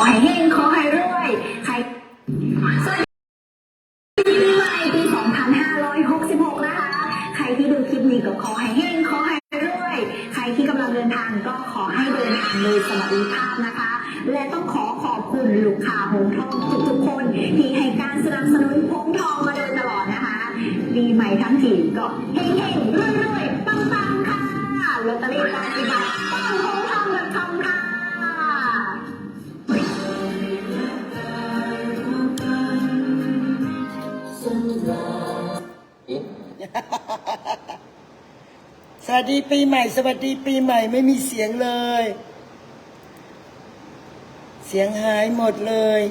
ขอให้เฮงขอให้รวยใครสวัสดีปีใหม่ปี 2566 นะคะ ใครที่ดูคลิปนี้ก็ขอให้เฮงขอให้รวย ใครที่กำลังเดินทางก็ขอให้เดินทางโดยสวัสดิภาพนะคะ และต้องขอขอบคุณลูกค้าหงทองทุกๆคนที่ให้การสนับสนุนหงทองมาโดยตลอดนะคะปีใหม่ทั้งทีก็เฮงเฮงรวยรวยปังปังค่ะลอตเตอรี่ปฏิบัติต้องหง สวัสดีปีใหม่ สวัสดีปีใหม่ไม่มีเสียงเลย เสียงหายหมดเลย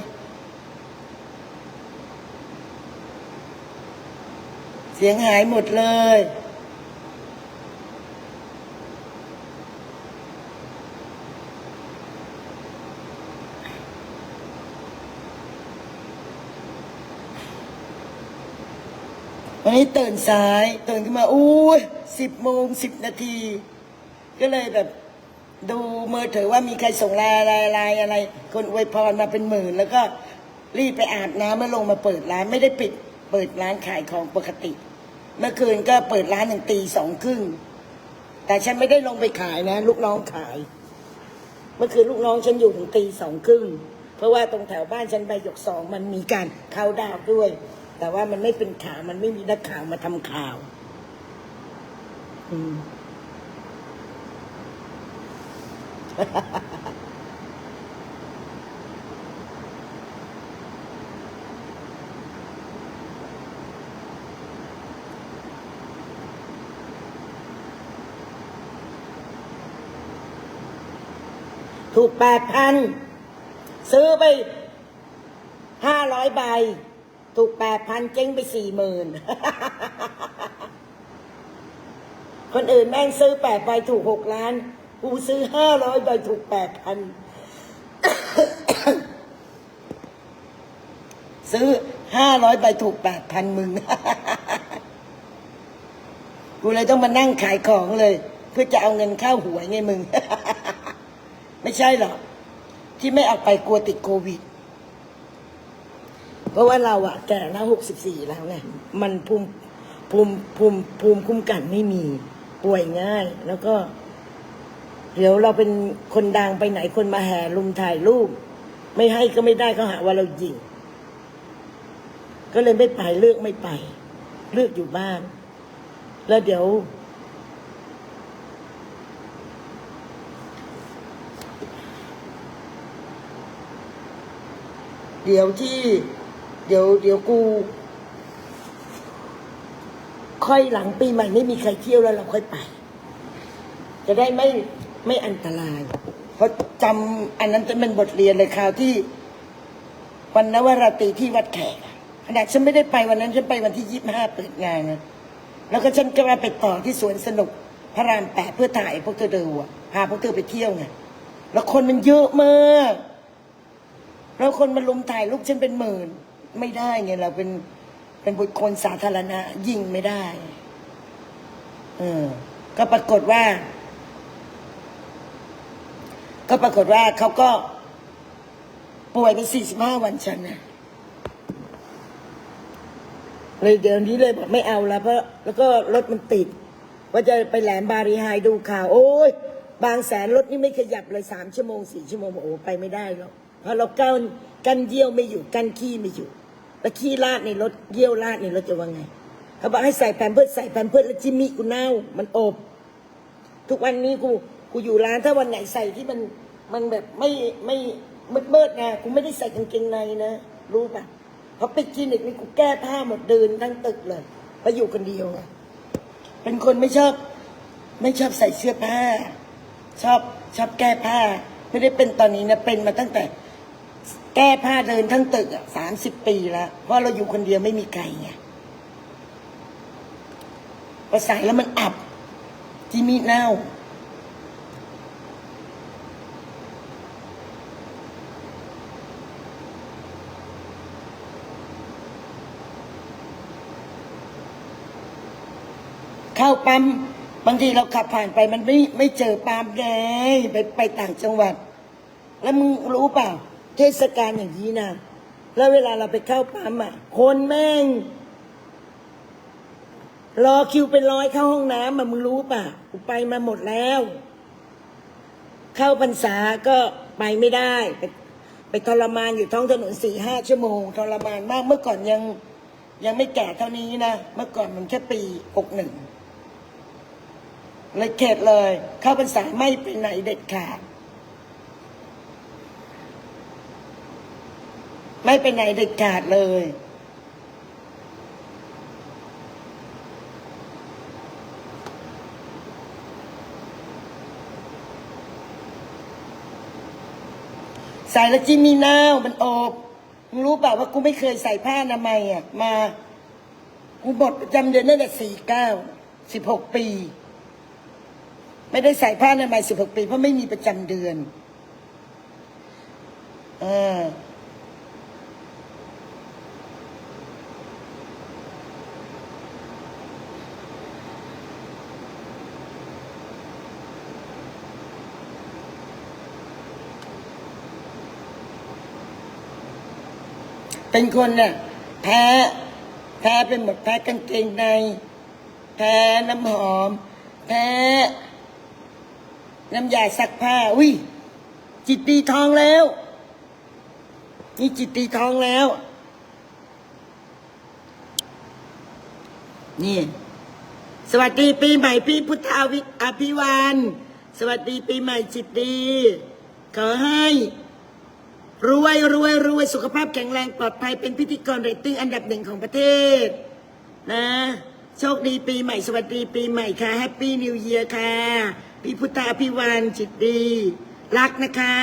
เสียงหายหมดเลย วันนี้ตื่นสายตื่นขึ้นมาอู้สิบโมงสิบนาที ก็เลยแบบดูมือถือว่ามีใครส่งไลน์อะไรอะไรอะไร คนอวยพรมาเป็นหมื่น แล้วก็รีบไปอาบน้ำแล้วลงมาเปิดร้านไม่ได้ปิด เปิดร้านขายของปกติ เมื่อคืนก็เปิดร้านหนึ่งตีสองครึ่งแต่ฉันไม่ได้ลงไปขายนะ ลูกน้องขาย เมื่อคืนลูกน้องฉันอยู่ถึงตีสองครึ่งเพราะว่าตรงแถวบ้านฉันใบหยกสองมันมีการเข้าดาวด้วย แต่ว่ามันไม่เป็นข่าว มันไม่มีนักข่าวมาทำข่าว อืมถูกแปดพันซื้อไปห้าร้อยใบ ถูกแปดพันเจ๊งไปสี่หมื่นคนอื่นแม่งซื้อแปดใบถูกหกล้าน กูซื้อห้าร้อยใบถูกแปดพันซื้อห้าร้อยใบถูกแปดพันมึง กูเลยต้องมานั่งขายของเลย เพื่อจะเอาเงินเข้าหวยไงมึง ไม่ใช่หรอก ที่ไม่เอาไปกลัวติดโควิด เพราะว่าเราอะแก่แล้วหกสิบสี่แล้วไงมันภูมิภูมิภูมิภูมิคุ้มกันไม่มีป่วยง่าย แล้วก็ เดี๋ยวเราเป็นคนดังไปไหนคนมาแห่ลุมถ่ายรูป ไม่ให้ก็ไม่ได้เขาหาว่าเราหยิง ก็เลยไม่ไปเลือกไม่ไป เลือกอยู่บ้าน แล้วเดี๋ยว เดี๋ยวที่ เดี๋ยวเดี๋ยวกู ค่อยหลังปีใหม่ไม่มีใครเที่ยวแล้วเราค่อยไป จะได้ไม่ไม่อันตราย เพราะจำอันนั้นจะเป็นบทเรียนเลยคราวที่ วันนวราตรีที่วัดแขกอะขนาดฉันไม่ได้ไปวันนั้นฉันไปวันที่ยี่สิบห้าเปิดงานนะแล้วก็ฉันก็มาไปต่อที่สวนสนุกพระรามแปดเพื่อถ่ายพวกเธอเดูอะพาพวกเธอไปเที่ยวไงแล้วคนมันเยอะมาก แล้วคนมาลุมถ่ายรูปฉันเป็นหมื่น ไม่ได้ไงเราเป็นเป็นบุคคลสาธารณะ ยิงไม่ได้ เออ ก็ปรากฏว่า ก็ปรากฏว่าเขาก็ป่วยไปสี่สิบห้าวันฉันนะเลยเดี๋ยวนี้เลยบอกไม่เอาแล้วเพราะแล้วก็รถมันติด ว่าจะไปแหลมบารีไฮดูข่าว โอ้ย บางแสนรถนี่ไม่ขยับเลยสามชั่วโมงสี่ชั่วโมงโอ้ไปไม่ได้หรอกเพราะเรากันกันเยี่ยวไม่อยู่กันขี้ไม่อยู่ แล้วขี้ลาดในรถเยี่ยวลาดในรถจะว่าไงเขาบอกให้ใส่แผ่นเพื่อใส่แผ่นเพื่อแล้วจิมมี่กูเน่า มันอบ ทุกวันนี้กูกูอยู่ร้านถ้าวันไหนใส่ที่มันมันแบบไม่ไม่มืดมืดไงกูไม่ได้ใส่กางเกงในนะรู้ปะเพราะไปคลินิกนี่กูแก้ผ้าหมดเดินทั้งตึกเลยเพราะอยู่คนเดียวไงเป็นคนไม่ชอบ ไม่ชอบใส่เสื้อผ้า ชอบชอบแก้ผ้า ไม่ได้เป็นตอนนี้นะเป็นมาตั้งแต่ ก้ผ้าเดินทั้งตึกอะสามสิบปีแล้ว เพราะเราอยู่คนเดียวไม่มีใครไงพอใส่แล้วมันอับจิมีเน่า เข้าปั๊มบางทีเราขับผ่านไปมันไม่ไม่เจอปั๊มไงไปไปต่างจังหวัด แล้วมึงรู้เปล่า เทศกาลอย่างนี้นะแล้วเวลาเราไปเข้าปั๊มอะ คนแม่ง รอคิวเป็นร้อยเข้าห้องน้ำอะมึงรู้ป่ะกูไปมาหมดแล้ว เข้าพรรษาก็ไปไม่ได้ ไปไปทรมานอยู่ท้องถนนสี่ห้าชั่วโมงทรมานมากเมื่อก่อนยังยังไม่แก่เท่านี้นะ เมื่อก่อนมันแค่ปีหกหนึ่งเลยเข็ดเลย เข้าพรรษาไม่ไปไหนเด็ดขาด ไม่ไปไหนเด็ดขาดเลย ใส่แล้วจิมมีนาวมันอบมึงรู้เปล่าว่ากูไม่เคยใส่ผ้าอนามัยอะ มา กูหมดประจำเดือนตั้งแต่สี่เก้าสิบหกปี ไม่ได้ใส่ผ้าอนามัยสิบหกปี เพราะไม่มีประจำเดือนอ่า เป็นคนน่ะแพ้แพ้เป็นหมดแพ้กางเกงใน แพ้น้ำหอม แพ้ น้ำยาซักผ้า อุ้ยจิตตีทองแล้ว นี่จิตตีทองแล้ว นี่ สวัสดีปีใหม่พี่พุทธาวิอภิวานสวัสดีปีใหม่จิตดีขอให้ รวยรวยรวยสุขภาพแข็งแรงปลอดภัยเป็นพิธีกรเรตติ้งอันดับหนึ่งของประเทศ นะ โชคดีปีใหม่ สวัสดีปีใหม่ค่ะแฮปปี้นิวเยียร์ค่ะ พี่พุทธาพิวานจิตดี รักนะคะ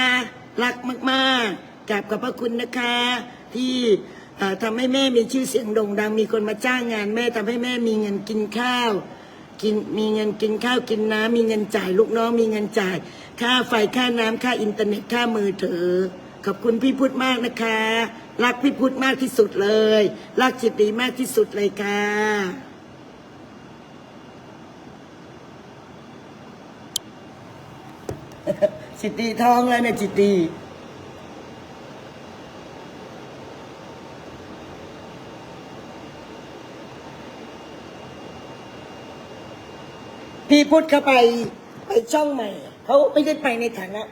รักมากๆกราบขอบพระคุณนะคะ ที่ทำให้แม่มีชื่อเสียงโด่งดังมีคนมาจ้างงาน แม่ทำให้แม่มีเงินกินข้าวกินมีเงินกินข้าวกินน้ำมีเงินจ่ายลูกน้องมีเงินจ่าย ค่าไฟค่าน้ำค่าอินเทอร์เน็ตค่ามือถือ ขอบคุณพี่พุทธมากนะคะ รักพี่พุทธมากที่สุดเลย รักจิตดีมากที่สุดเลยค่ะจิตดีท้องแล้วเนี่ยจิตดีพี่พุทธเข้าไปไปช่องใหม่ เขาไม่ได้ไปในฐานะ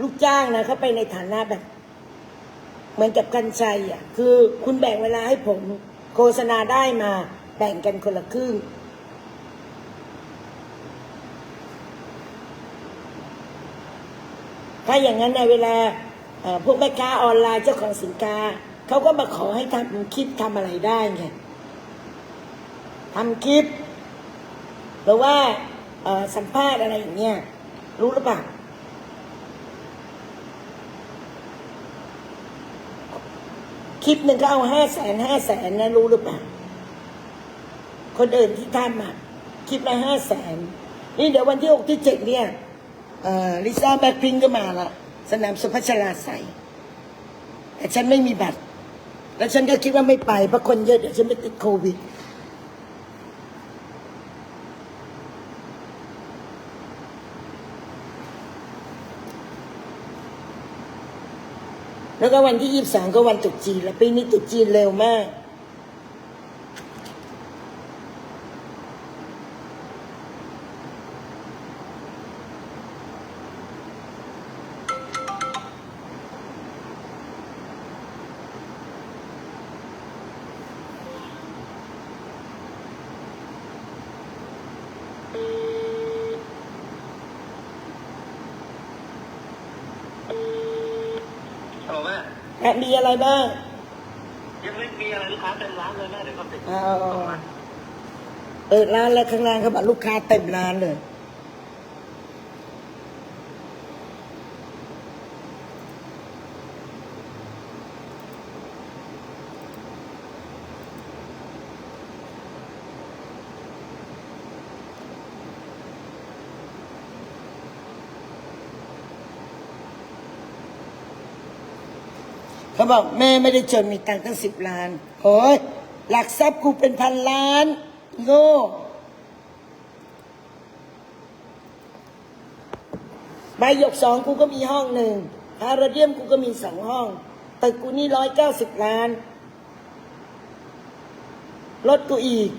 ลูกจ้างนะเขาไปในฐานะแบบ เหมือนกับกันชัยอะ คือคุณแบ่งเวลาให้ผมโฆษณาได้มาแบ่งกันคนละครึ่งถ้าอย่างนั้นในเวลาพวกแม่ค้าออนไลน์เจ้าของสินค้าเขาก็มาขอให้ทำคลิปทำอะไรได้ไงทำคลิปหรือว่าสัมภาษณ์อะไรอย่างเงี้ยรู้หรือเปล่า ลิปหนึ่งก็เอาห้าแสนห้าแสนนะรู้หรือเปล่า คนอื่นที่ทำอะคลิปละห้าแสนนี่เดี๋ยววันที่หกที่เจ็ดเนี่ยลิซ่าแบ็คพิงก็มาละสนามสุพัชราใสแต่ฉันไม่มีบัตร แล้วฉันก็คิดว่าไม่ไปเพราะคนเยอะเดี๋ยวฉันไม่ติดโควิด แล้วก็วันที่ยี่สิบสองก็วันตรุษจีนแล้วปีนี้ตรุษจีนเร็วมาก ฮัลโหลแม่ แอบ มีอะไรบ้าง ยังไม่มีอะไรลูกค้าเต็มร้านเลยแม่เดี๋ยวก็ติดเอา เปิดร้านแล้วข้างล่างเขาบอกลูกค้าเต็มร้านเลย เขาบอกแม่ไม่ได้จนมีตังค์ตั้งสิบล้านโอ้ยหลักทรัพย์กูเป็นพันล้าน โง่ใบหยกสองกูก็มีห้องหนึ่งพาราเดียมกูก็มีสองห้องตึกกูนี่ร้อยเก้าสิบล้าน รถกูอีก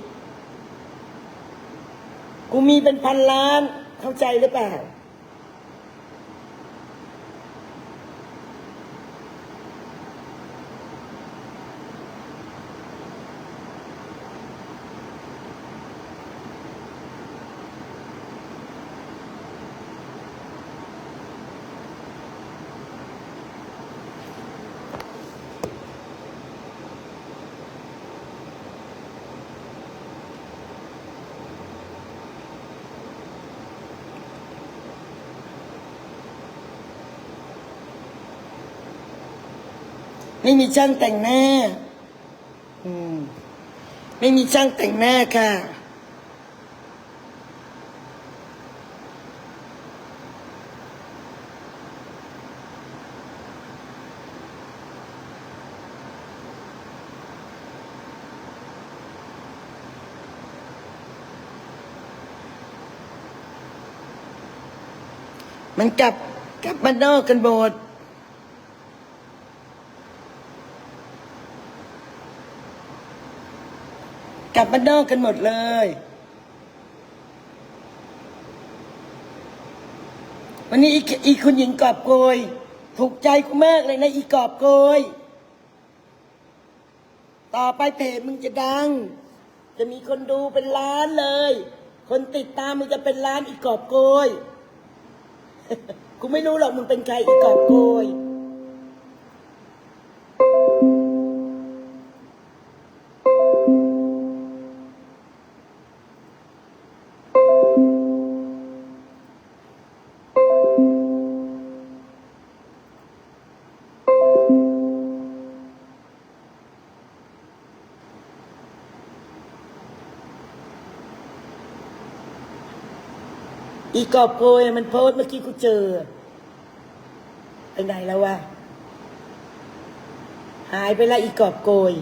กูมีเป็นพันล้าน เข้าใจหรือเปล่า ไม่มีช่างแต่งหน้า อืม ไม่มีช่างแต่งหน้าค่ะ มันกลับกลับบ้านนอกกันหมด ลับบ้านนอกกันหมดเลย วันนี้อีคุณหญิงกอบโกย ถูกใจกูมากเลยนะอีกอบโกย ต่อไปเพจมึงจะดัง จะมีคนดูเป็นล้านเลย คนติดตามมึงจะเป็นล้านอีกอบโกย กูไม่รู้หรอกมึงเป็นใครอีกอบโกย อีกอบโกยมันโพสเมื่อกี้กูเจอไปไหนแล้ววะหายไปละอีกอบโกย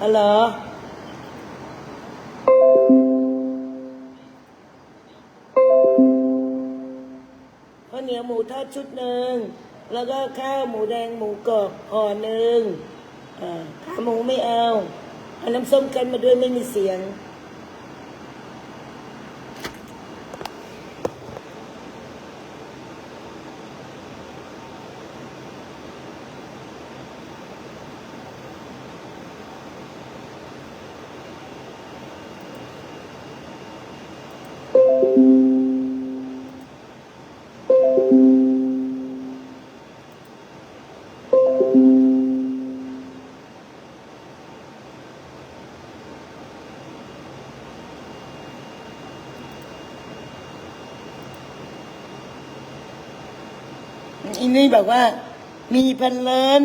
ฮัลโหลข้าวเหนียวหมูทอดชุดหนึ่ง แล้วก็ข้าวหมูแดงหมูกรอบห่อหนึ่งอ่าขาหมูไม่เอาเอาน้ำส้มกันมาด้วยไม่มีเสียง นี่บอกว่า มีพันล้าน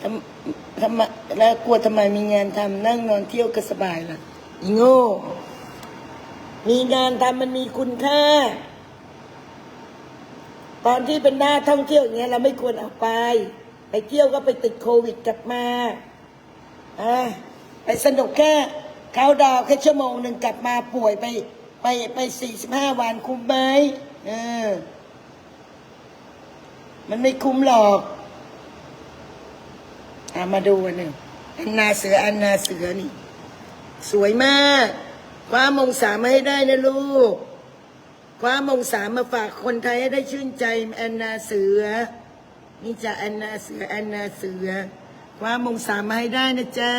ทำทำไมแล้วกลัวทำไมมีงานทำนั่งนอนเที่ยวก็สบายล่ะอีโง่ มีงานทำมันมีคุณค่า ตอนที่เป็นหน้าท่องเที่ยวอย่างเงี้ย เราไม่ควรเอาไป ไปเที่ยวก็ไปติดโควิดกลับมาอ่าไปสนุกแค่เขาดาวแค่ชั่วโมงหนึ่งกลับมาป่วยไป ไปไปสี่สิบห้าวันคุ้มไหมเออ มันไม่คุ้มหรอกอามาดูอันหนึ่งอันนาเสืออันนาเสือนี่ สวยมากคว้ามงสามมาให้ได้นะลูกคว้ามงสามมาฝากคนไทยให้ได้ชื่นใจแอนนาเสือ นี่จะแอนนาเสือแอนนาเสือคว้ามงสามาให้ได้นะจ๊ะ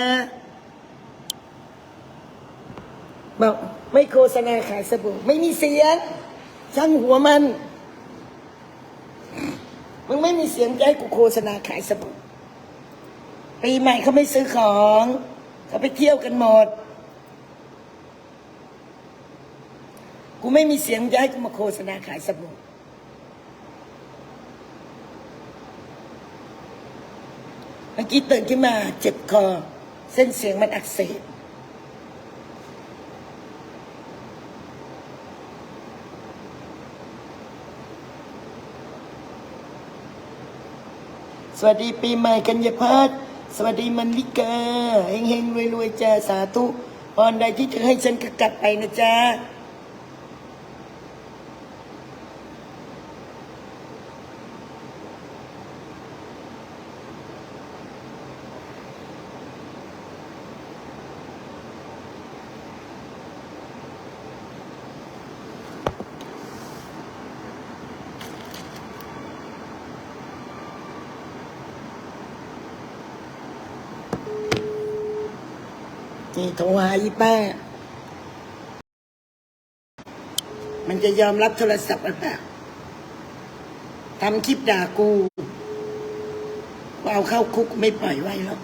บอก ไม่โฆษณาขายสบู่ ไม่มีเสียงช่างหัวมัน มึงไม่มีเสียงจะให้กูโฆษณาขายสบู่ปีใหม่เขาไม่ซื้อของเขาไปเที่ยวกันหมด กูไม่มีเสียงจะให้กูมาโฆษณาขายสบู่เมื่อกี้ตื่นขึ้นมาเจ็บคอ เส้นเสียงมันอักเสบ สวัสดีปีใหม่กัญญาพัฒน์สวัสดีมันลิกาเฮงเฮงรวยรวยจ้าสาธุพรใดที่เธอให้ฉันก็กลับไปนะจ๊ะ นี่โทรหาอีแป้มันจะยอมรับโทรศัพท์หรือเปล่าทำคลิปด่ากูว่าเอาเข้าคุกไม่ปล่อยไว้หรอก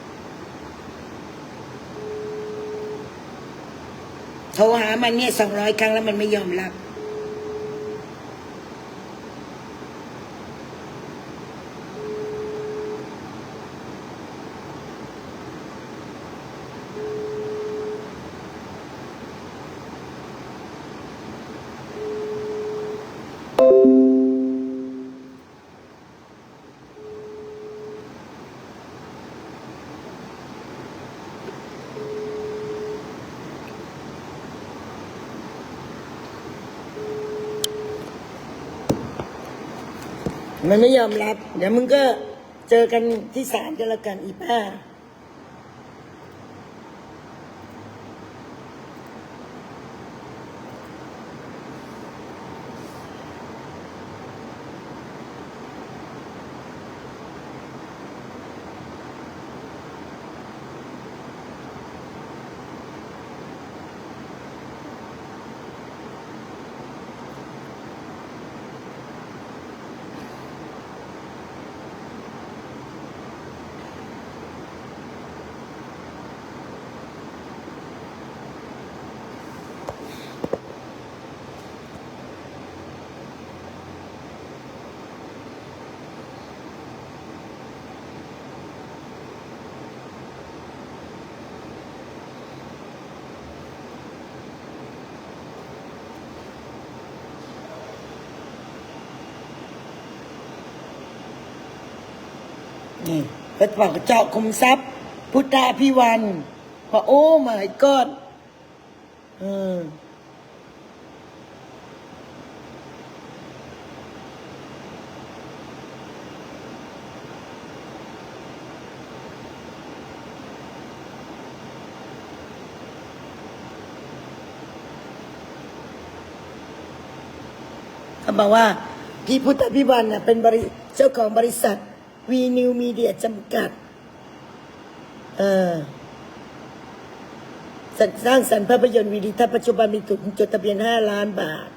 โทรหามันเนี่ยสองร้อยครั้งแล้วมันไม่ยอมรับ มันไม่ยอมรับ เดี๋ยวมึงก็เจอกันที่ศาลกันละกันอีป้า นี่พระบอกเจาะคุมทรัพย์ พุทธาพิวันพอโอ้มายกอดเออเขาบอกว่าพี่พุทธพิวันเน่ะเป็นบริเจ้าของบริษัท วีนิวมีเดียจำกัด เออสร้างสรรค์ภาพยนตร์วีดีทัศน์ปัจจุบันมีทุนจดทะเบียน 5 ล้านบาท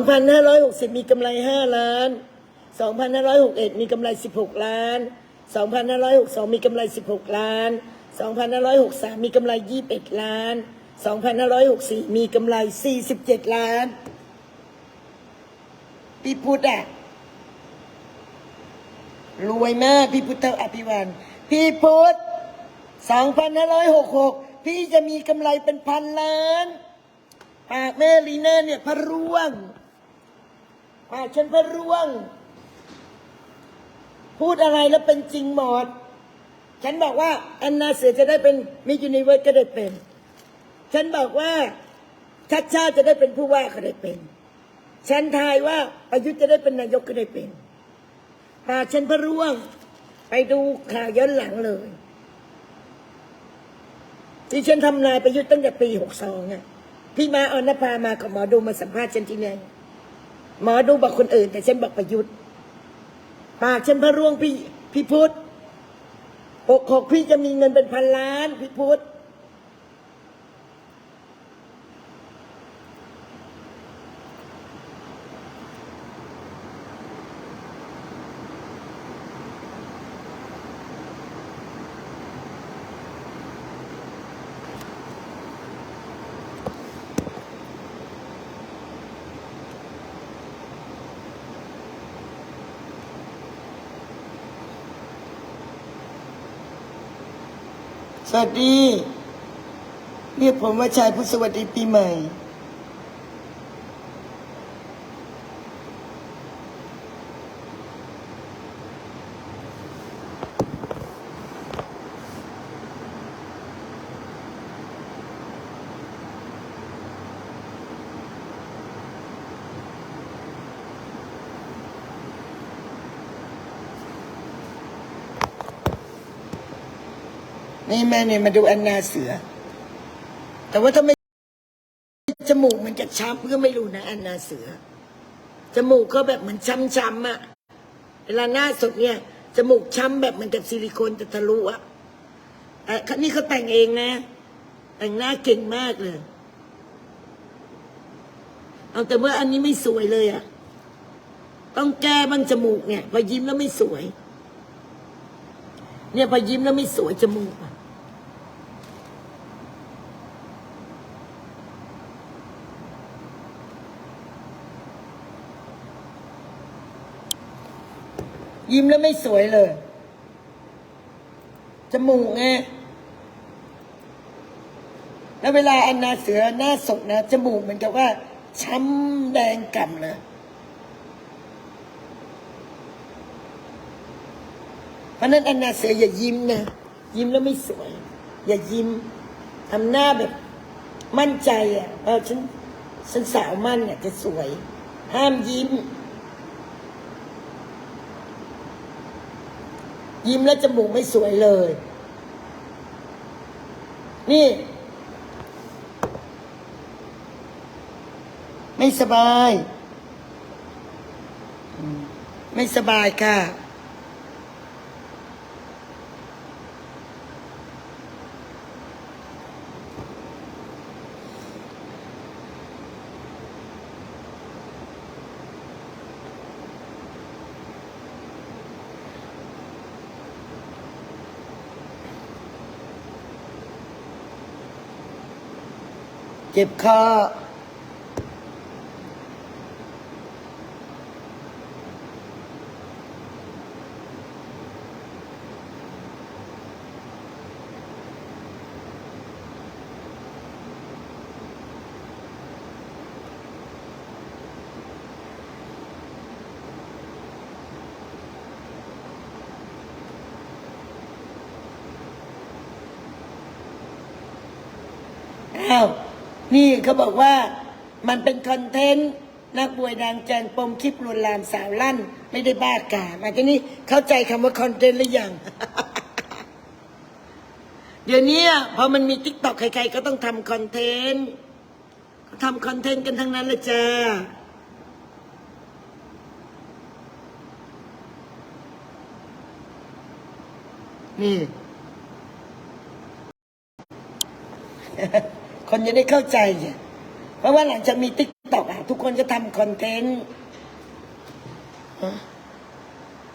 2,560 มีกำไร 5 ล้าน 2,561 มีกำไร 16 ล้าน 2,562 มีกำไร 16 ล้าน 2,563 มีกำไร 21 ล้าน 2,564 มีกำไร 47 ล้านพี่พุทธอะ รวยมากพี่พุทธอภิวัน พี่พุทธสองพันห้าร้อยหกหกพี่จะมีกำไรเป็นพันล้าน ปากแม่ลีน่าเนี่ยพระร่วง ปากฉันพระร่วง พูดอะไรแล้วเป็นจริงหมด ฉันบอกว่าแอนนาเสือจะได้เป็นมิจูนิเวิร์สก็ได้เป็น ฉันบอกว่าชัดชาติจะได้เป็นผู้ว่าก็ได้เป็น ฉันทายว่าประยุทธ์จะได้เป็นนายกก็ได้เป็น หากฉันพระร่วง ไปดูข่าวย้อนหลังเลยที่ฉันทำนายประยุทธ์ตั้งแต่ปีหกสองอะพี่มาออนภามากับหมอดูมาสัมภาษณ์ฉันที่นั่นหมอดูบอกคนอื่น แต่ฉันบอกประยุทธ์ปากฉันพระร่วงพี่พี่พุทธหกหกพี่จะมีเงินเป็นพันล้านพี่พุทธ สวัสดี เรียกผมว่าชายผู้สวัสดีปีใหม่ นี่แม่เนี่ยมาดูแอนนาเสือ แต่ว่าถ้าไม่จมูกมันจะช้ำก็ไม่รู้นะแอนนาเสือ จมูกก็แบบเหมือนช้ำๆอะเวลาหน้าสดเนี่ย จมูกช้ำแบบเหมันกับซิลิโคนจะทะลุอะแต่คันนี้เขาแต่งเองนะ แต่งหน้าเก่งมากเลยเอาแต่ว่าอันนี้ไม่สวยเลยอะต้องแก้บ้างจมูกเนี่ยพอยิ้มแล้วไม่สวย เนี่ยพอยิ้มแล้วไม่สวยจมูกอะ ยิ้มแล้วไม่สวยเลย จมูกไงแล้วเวลาอันนาเสือหน้าสดนะ จมูกเหมือนกับว่า ช้ำแดงก่ำเลยเพราะฉะนั้นอันนาเสืออย่ายิ้มนะ ยิ้มแล้วไม่สวย อย่ายิ้มทำหน้าแบบ มั่นใจอะเออฉันฉันสาวมั่นเนี่ยจะสวย ห้ามยิ้ม ยิ้มแล้วจมูกไม่สวยเลย นี่ ไม่สบาย ไม่สบายค่ะ เจ็บคออ้าว นี่เขาบอกว่ามันเป็นคอนเทนต์นักบวยดังแจงปมคลิปลวนลามสาวลั่น ไม่ได้บ้ากามาทีนี้เข้าใจคำว่าคอนเทนต์หรือยัง เดี๋ยวนี้พอมันมีทิกตอกใครๆ ก็ต้องทำคอนเทนต์ทำคอนเทนต์กันทั้งนั้นเลยจ้านี่ คนจะได้เข้าใจไงเพราะว่าหลังจากมีติ๊กต็อกอะทุกคนก็ทำคอนเทนต์